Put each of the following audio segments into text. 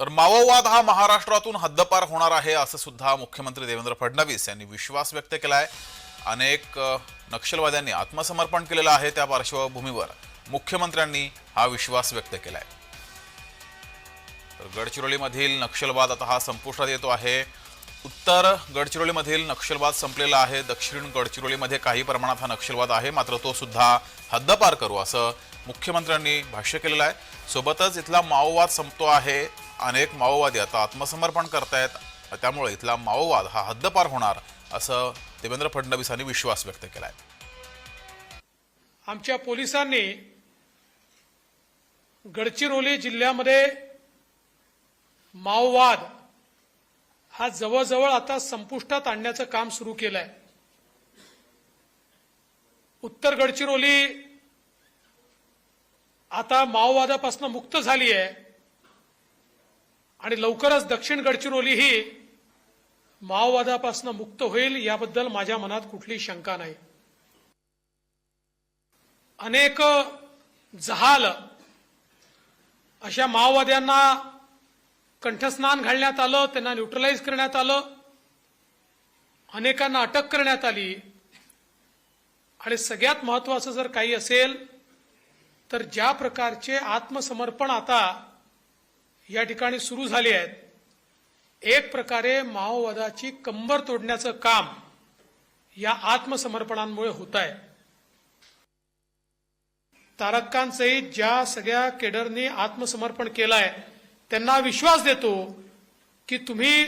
तर माओवाद हा महाराष्ट्रातून हद्दपार होणार आहे असं सुद्धा मुख्यमंत्री देवेंद्र फडणवीस यांनी विश्वास व्यक्त केला आहे अनेक नक्षलवाद्यांनी आत्मसमर्पण केलेलं आहे त्या पार्श्वभूमीवर. मुख्यमंत्र्यांनी हा विश्वास व्यक्त केलाय. तर गडचिरोलीमधील नक्षलवाद आता हा संपुष्टात येतो आहे. उत्तर गडचिरोलीमधील नक्षलवाद संपलेला आहे. दक्षिण गडचिरोलीमध्ये काही प्रमाणात हा नक्षलवाद आहे. मात्र तो सुद्धा हद्दपार करू असं मुख्यमंत्र्यांनी भाष्य केलेलं आहे. सोबतच इथला माओवाद संपतो आहे. अनेक माओवादी आता आत्मसमर्पण करतायत. त्यामुळे इथला माओवाद हा हद्दपार होणार असं देवेंद्र फडणवीसांनी विश्वास व्यक्त केलाय. आमच्या पोलिसांनी गडचिरोली जिल्ह्यामध्ये माओवाद हा जवळजवळ आता संपुष्टात आणण्याचं काम सुरू केलं आहे उत्तर गडचिरोली आता माओवादापासून मुक्त झाली आहे आणि लवकरच दक्षिण गडचिरोली ही माओवादापासून मुक्त होईल याबद्दल माझ्या मनात कुठली शंका नाही. अनेक जहाल अशा माओवाद्यांना कंठस्नान घालण्यात आलं त्यांना न्यूट्रलाइज करण्यात आलं अनेकांना अटक करण्यात आली. आणि सगळ्यात महत्वाचं जर काही असेल तर ज्या प्रकारचे आत्मसमर्पण आता या ठिकाणी सुरू झाले आहेत एक प्रकारे माओवादाची कंबर तोडण्याचं काम या आत्मसमर्पणांमुळे होत आहे तारक्कान सहित ज्या सगळ्या केडरनी आत्मसमर्पण केलं आहे त्यांना विश्वास देतो की तुम्ही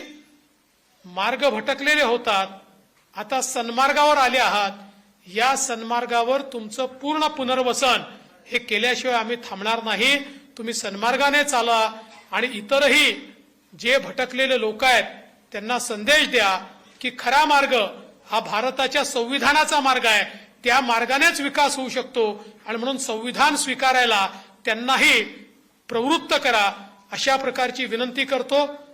मार्ग भटकलेले होतात आता सन्मार्गावर आले आहात या सन्मार्गावर तुमचं पूर्ण पुनर्वसन हे केल्याशिवाय आम्ही थांबणार नाही. तुम्ही सन्मार्गाने चाला आणि इतरही जे भटकलेले लोक आहेत त्यांना संदेश द्या की खरा मार्ग हा भारताच्या संविधानाचा मार्ग आहे. त्या मार्गानेच विकास होऊ शकतो आणि म्हणून संविधान स्वीकारायला त्यांनाही प्रवृत्त करा. अशा प्रकारची विनंती करतो.